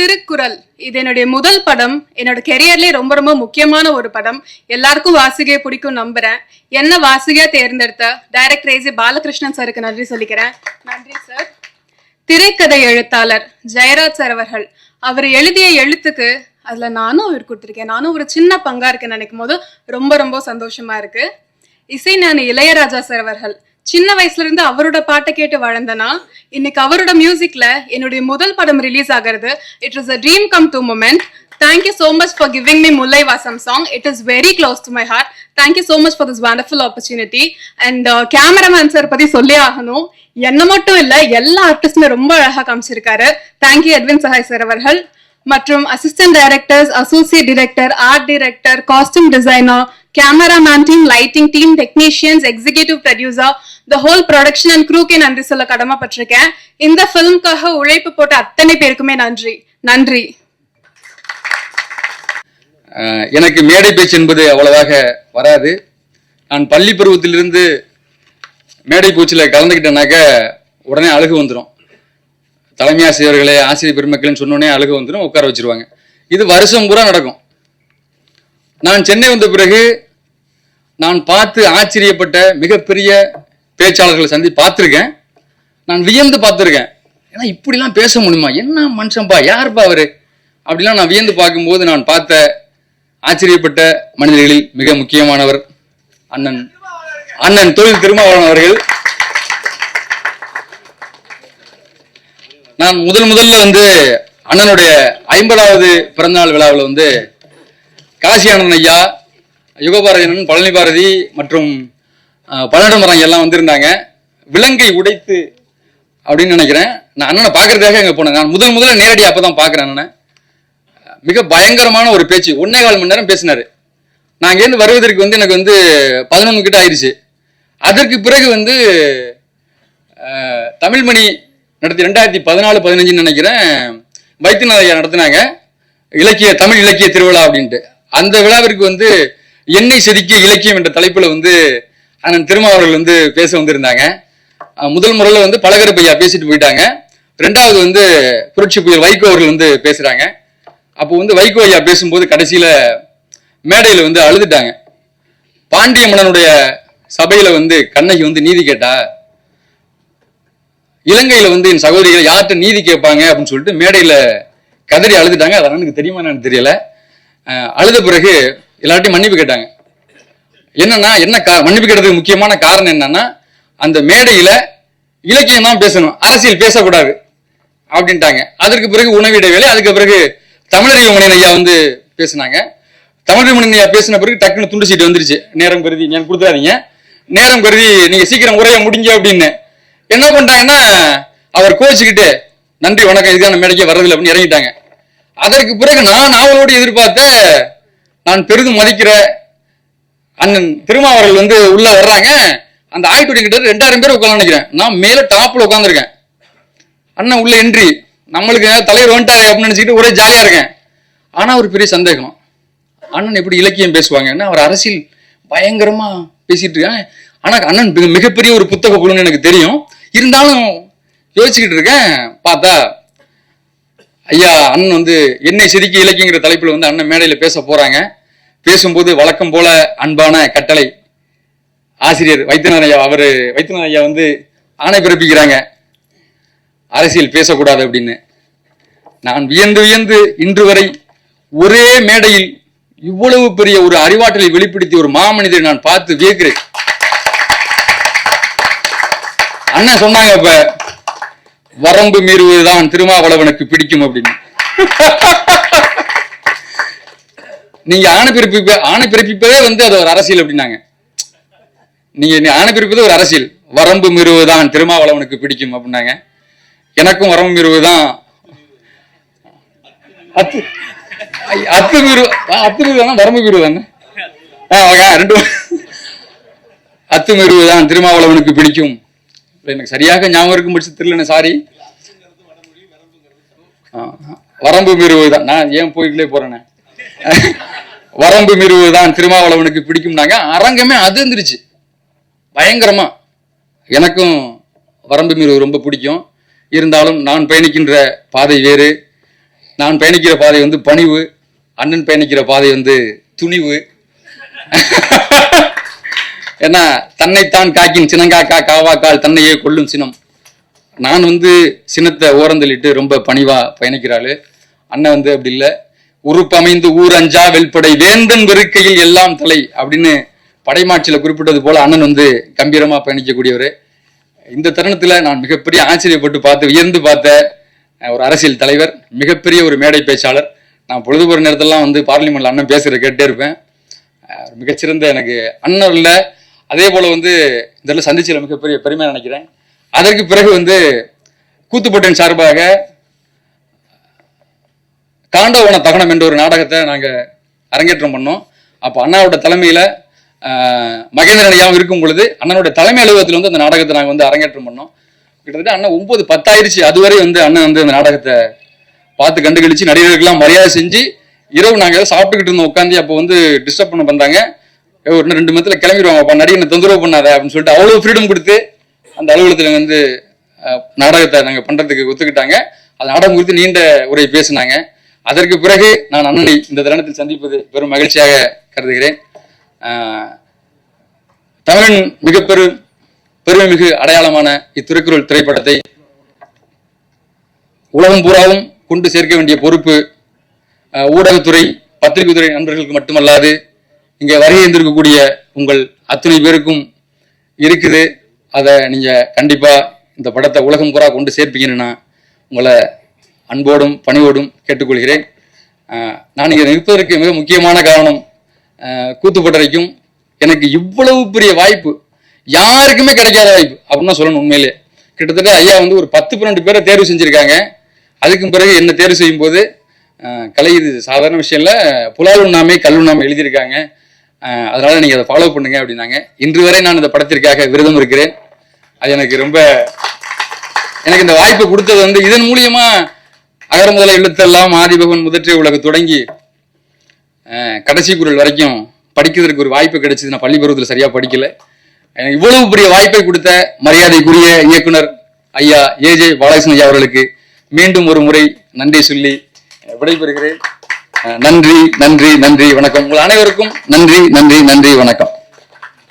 திருக்குறள். இது என்னுடைய முதல் படம். என்னோட கெரியர்லயே ரொம்ப ரொம்ப முக்கியமான ஒரு படம். எல்லாருக்கும் வாசிகையை பிடிக்கும் நம்புறேன். என்ன வாசிகையா தேர்ந்தெடுத்த? டைரக்டர் ஏஜி பாலகிருஷ்ணன் சாருக்கு நன்றி சொல்லிக்கிறேன். நன்றி சார் திரைக்கதை எழுத்தாளர் ஜெயராஜ் சார் அவர்கள். அவர் எழுதிய எழுத்துக்கு அதுல நானும் அவர் கொடுத்துருக்கேன். நானும் ஒரு சின்ன பங்கா இருக்கேன் நினைக்கும் போது ரொம்ப ரொம்ப சந்தோஷமா இருக்கு. இசை நான் இளையராஜா சார் அவர்கள். சின்ன வயசுல இருந்து அவரோட பாட்டை கேட்டு வளர்ந்தனா இன்னைக்கு அவரோட மியூசிக்ல என்னுடைய முதல் படம் ரிலீஸ் ஆகிறது. It is a dream come to moment thank you so much for giving me Mullai Vaasam song it is very close to my heart thank you so much for this wonderful opportunity and cameraman sir பத்தி சொல்லி ஆகணும். என்ன மட்டும் இல்ல எல்லா ஆர்டிஸ்டுமே ரொம்ப அழகா காமிச்சிருக்காரு. Thank you Edwin Sahay sir அவர்கள். மற்றும் assistant directors associate director art director costume designer cameraman team lighting team technicians executive producer the whole production and க்ரூக்கே நன்றி சொல்ல கடமைப்பட்டிருக்கேன். இந்த ஃபிலிம்காக உழைப்பு போட்ட அத்தனை பேருக்குமே நன்றி. நன்றி. எனக்கு மேடை பேச்சு என்பது அவ்வளவாக வராது. நான் பள்ளி பருவத்திலிருந்து மேடை பூச்சில் கலந்துக்கிட்டேனாக்க உடனே அழுகு வந்துடும் தலைமை ஆசிரியர்களே ஆசிரியர் பெருமக்கள்னு சொன்னோடனே அழுகு வந்துடும் உட்கார வச்சிருவாங்க. இது வருஷம் பூரா நடக்கும். நான் சென்னை வந்த பிறகு நான் பார்த்து ஆச்சரியப்பட்ட மிகப்பெரிய பேச்சாளர்களை சந்தி பார்த்துருக்கேன். நான் வியந்து பார்த்துருக்கேன். ஏன்னா இப்படிலாம் பேச முடியுமா? என்ன மனுஷன்பா? யாருப்பா அவரு? அப்படிலாம் நான் வியந்து பார்க்கும்போது நான் பார்த்த ஆச்சரியப்பட்ட மனிதர்களில் மிக முக்கியமானவர் அண்ணன் அண்ணன் தொழில் திருமாவளவன் அவர்கள். நான் முதல் முதல்ல வந்து அண்ணனுடைய ஐம்பதாவது பிறந்தநாள் விழாவில் வந்து காசி ஆனந்தன் ஐயா யுகபாரதியன் பழனி பாரதி மற்றும் அஹ், பழனிடமரம் எல்லாம் வந்திருந்தாங்க. விலங்கை உடைத்து அப்படின்னு நினைக்கிறேன். நான் அண்ணனை பார்க்கறதுக்காக அங்கே போனேன். நான் முதல் முதல்ல நேரடியாக அப்போ தான் பார்க்குறேன் அண்ணனை. மிக பயங்கரமான ஒரு பேச்சு. ஒன்னே கால் மணி நேரம் பேசினார். நான் அங்கேருந்து வருவதற்கு வந்து எனக்கு வந்து பதினொன்று கிட்ட ஆயிடுச்சு. அதற்கு பிறகு வந்து தமிழ்மணி நடத்தி ரெண்டாயிரத்தி பதினாலு பதினஞ்சுன்னு நினைக்கிறேன். வைத்தியநாதையா நடத்தினாங்க. இலக்கிய தமிழ் இலக்கிய திருவிழா அப்படின்ட்டு. அந்த விழாவிற்கு வந்து எண்ணெய் செதுக்கிய இலக்கியம் என்ற தலைப்பில் வந்து அண்ணன் திருமாவர்கள் வந்து பேச வந்திருந்தாங்க. முதல் முறையில் வந்து பழகரப்பு பையா பேசிட்டு போயிட்டாங்க. ரெண்டாவது வந்து புரட்சி புயல் வைகோ அவர்கள் வந்து பேசுறாங்க. அப்போ வந்து வைகோ ஐயா பேசும்போது கடைசியில மேடையில வந்து அழுதுட்டாங்க. பாண்டிய மன்னனுடைய சபையில வந்து கண்ணகி வந்து நீதி கேட்டா இலங்கையில வந்து என் சகோதரிகள் யார்கிட்ட நீதி கேட்பாங்க அப்படின்னு சொல்லிட்டு மேடையில கதறி அழுதுட்டாங்க. அதெல்லாம் எனக்கு தெரியுமா எனக்கு தெரியல. அழுத பிறகு எல்லார்ட்டையும் மன்னிப்பு கேட்டாங்க. என்னன்னா என்ன மன்னிப்பு கேட்டதுக்கு முக்கியமான காரணம் என்னன்னா அந்த மேடையில இலக்கியம் தான் பேசணும் அரசியல் பேசக்கூடாது அப்படின்ட்டாங்க. அதற்கு பிறகு உணவு இடைவேளை அதுக்கு பிறகு தமிழறிவு மணியன் ஐயா வந்து பேசினாங்க. தமிழறிவு மணியன் ஐயா பேசின பிறகு டக்குன்னு துண்டு சீட்டு வந்துருச்சு. நேரம் கருதி நீங்க கொடுத்துறாதீங்க? நேரம் கருதி நீங்க சீக்கிரம் உரைய முடிங்க அப்படின்னு. என்ன பண்ணிட்டாங்கன்னா அவர் கோச்சிக்கிட்டு நன்றி வணக்கம் இதுக்கான மேடைக்கே வர்றதில்லை அப்படின்னு இறங்கிட்டாங்க. அதற்கு பிறகு நான் அவளோடு எதிர்பார்த்த நான் பெரிதும் மதிக்கிற அண்ணன் திருமாவர்கள் வந்து உள்ள வர்றாங்க. அந்த ஆயிட்டு கிட்ட ரெண்டாயிரம் பேர் உட்காந்து நினைக்கிறேன். நான் மேல டாப்ல உட்காந்துருக்கேன் அண்ணன் உள்ள என்ட்ரி நம்மளுக்கு தலைவர் வந்துட்டாரு அப்படின்னு நினைச்சுக்கிட்டு ஒரே ஜாலியா இருக்கேன். ஆனா ஒரு பெரிய சந்தேகம். அண்ணன் எப்படி இலக்கியம் பேசுவாங்கன்னா அவர் அரசியல் பயங்கரமா பேசிட்டு இருக்காங்க. ஆனா அண்ணன் மிகப்பெரிய ஒரு புத்தக குழுன்னு எனக்கு தெரியும். இருந்தாலும் யோசிச்சுக்கிட்டு இருக்கேன். பார்த்தா ஐயா அண்ணன் வந்து என்னை செதுக்கி இலக்கியங்கிற தலைப்பில் வந்து அண்ணன் மேடையில் பேச போறாங்க. பேசும்போது வழக்கம் போல அன்பான கட்டளை. ஆசிரியர் வைத்தியநாதன் ஐயா அவர் வைத்தியநாதன் ஐயா வந்து ஆணை பிறப்பிக்கிறாங்க. அரசியல் பேசக்கூடாது அப்படின்னு. நான் வியந்து வியந்து இன்று வரை ஒரே மேடையில் இவ்வளவு பெரிய ஒரு அறிவாற்றலை வெளிப்படுத்தி ஒரு மாமனிதரை நான் பார்த்து வியக்கிறேன். அண்ணன் சொன்னாங்க இப்ப வரம்பு மீறுவதுதான் திருமாவளவனுக்கு பிடிக்கும் அப்படின்னு. நீங்க ஆணை பிறப்பிப்ப ஆணை பிறப்பிப்பதே வந்து அது ஒரு அரசியல் அப்படின்னாங்க. நீங்க நீ ஆணை பிறப்பது ஒரு அரசியல். வரம்பு மீறுவதுதான் திருமாவளவனுக்கு பிடிக்கும் அப்படின்னாங்க. எனக்கும் வரம்பு மீறுவதுதான் அத்து அத்து மீறு அத்து மீறுவதானா வரம்பு மீறுவதானே ரெண்டு அத்து மீறுவதுதான் திருமாவளவனுக்கு பிடிக்கும். எனக்கு சரியாக ஞாபகம் இருக்கும் பட்சத்தில் சாரி வரம்பு மீறுவதுதான் நான் ஏன் போய்களே போறேனே? வரம்பு மீறுவதுதான் திருமாவளவனுக்கு பிடிக்கும்னாங்க. அரங்கமே அதிர்ந்துருச்சு பயங்கரமா. எனக்கும் வரம்பு மீறுவது ரொம்ப பிடிக்கும். இருந்தாலும் நான் பயணிக்கின்ற பாதை வேறு. நான் பயணிக்கிற பாதை வந்து பணிவு. அண்ணன் பயணிக்கிற பாதை வந்து துணிவு. ஏன்னா தன்னைத்தான் காக்கின் சினங்காக்கா காவாக்கால் தன்னையே கொல்லும் சினம். நான் வந்து சினத்தை ஓரந்தள்ளிட்டு ரொம்ப பணிவா பயணிக்கிறாள். அண்ணன் வந்து அப்படி இல்லை. உறுப்பமைந்து ஊர் அஞ்சா வெல்படை வேந்தன் வெறுக்கையில் எல்லாம் தலை அப்படின்னு படைமாட்சியில் குறிப்பிட்டது போல அண்ணன் வந்து கம்பீரமாக பயணிக்கக்கூடியவர். இந்த தருணத்தில் நான் மிகப்பெரிய ஆச்சரியப்பட்டு பார்த்து வியந்து பார்த்த ஒரு அரசியல் தலைவர் மிகப்பெரிய ஒரு மேடை பேச்சாளர். நான் பொழுதுபோகிற நேரத்தெல்லாம் வந்து பார்லிமெண்ட்ல அண்ணன் பேசுகிற கேட்டே இருப்பேன். மிகச்சிறந்த எனக்கு அண்ணன் இல்லை அதே போல வந்து இதெல்லாம் சந்திச்சில் மிகப்பெரிய பெருமை நினைக்கிறேன். அதற்கு பிறகு வந்து கூத்துப்பட்டின் சார்பாக காண்டவன தகனம் என்ற ஒரு நாடகத்தை நாங்கள் அரங்கேற்றம் பண்ணோம். அப்போ அண்ணாவோட தலைமையில் மகேந்திரன் ஐயாவும் இருக்கும் பொழுது அண்ணனோட தலைமை அலுவலகத்தில் வந்து அந்த நாடகத்தை நாங்கள் வந்து அரங்கேற்றம் பண்ணோம். கிட்டத்தட்ட அண்ணன் ஒன்பது பத்தாயிருச்சு அதுவரை வந்து அண்ணன் வந்து அந்த நாடகத்தை பார்த்து கண்டுகளிச்சு நடிகர்களுக்கெல்லாம் மரியாதை செஞ்சு இரவு நாங்கள் ஏதோ சாப்பிட்டுக்கிட்டு இருந்தோம் உட்காந்து அப்போ வந்து டிஸ்டர்ப் பண்ண வந்தாங்க. இன்னும் ரெண்டு மணத்துல கிளம்பிடுவாங்க. அப்பா நடிகனை தொந்தரவு பண்ணாத அப்படின்னு சொல்லிட்டு அவ்வளவு ஃப்ரீடம் கொடுத்து அந்த அலுவலகத்துல வந்து நாடகத்தை நாங்க பண்றதுக்கு ஒத்துக்கிட்டாங்க. அந்த நாடகம் குறித்து நீண்ட உரை பேசினாங்க. அதற்கு பிறகு நான் அண்ணனை இந்த தருணத்தில் சந்திப்பது பெரும் மகிழ்ச்சியாக கருதுகிறேன். தமிழன் தமிழின் மிக பெருமை பெருமைமிகு அடையாளமான இத்திருக்குறள் திரைப்படத்தை உலகம் பூராவும் கொண்டு சேர்க்க வேண்டிய பொறுப்பு ஊடகத்துறை பத்திரிகை துறை நண்பர்களுக்கு மட்டுமல்லாது இங்கே வருகை இருந்திருக்கக்கூடிய உங்கள் அத்தனை பேருக்கும் இருக்குது. அதை நீங்க கண்டிப்பா இந்த படத்தை உலகம் பூரா கொண்டு சேர்ப்பீங்கன்னு நான் உங்களை அன்போடும் பணிவோடும் கேட்டுக்கொள்கிறேன். நான் இங்கே நிற்பதற்கு மிக முக்கியமான காரணம் கூத்துப்பட்டறைக்கும் எனக்கு இவ்வளவு பெரிய வாய்ப்பு யாருக்குமே கிடைக்காத வாய்ப்பு அப்படின்னு தான் சொல்லணும் உண்மையிலே. கிட்டத்தட்ட ஐயா வந்து ஒரு பத்து பன்னெண்டு பேரை தேர்வு செஞ்சுருக்காங்க. அதுக்கும் பிறகு என்ன தேர்வு செய்யும் போது கலை இது சாதாரண விஷயம் இல்லை புலால் உண்ணாமை கல் உண்ணாமை எழுதியிருக்காங்க. அதனால நீங்க அதை ஃபாலோ பண்ணுங்க அப்படின்னாங்க. இன்று வரை நான் இந்த படத்திற்காக விரதம் இருக்கிறேன். அது எனக்கு ரொம்ப எனக்கு இந்த வாய்ப்பு கொடுத்தது வந்து இதன் மூலியமா அகர முதல எழுத்தெல்லாம் ஆதிபகவன் முதற்றே உலக தொடங்கி கடைசி குரல் வரைக்கும் படிக்கிறதுக்கு ஒரு வாய்ப்பு கிடைச்சது. நான் பள்ளி பருவத்தில் சரியா படிக்கல. எனக்கு இவ்வளவு பெரிய வாய்ப்பை கொடுத்த மரியாதைக்குரிய இயக்குனர் ஐயா ஏஜே பாலகிருஷ்ணன் ஐயா அவர்களுக்கு மீண்டும் ஒரு முறை நன்றி சொல்லி விடைபெறுகிறேன். நன்றி நன்றி நன்றி வணக்கம். உங்கள் அனைவருக்கும் நன்றி நன்றி நன்றி வணக்கம்.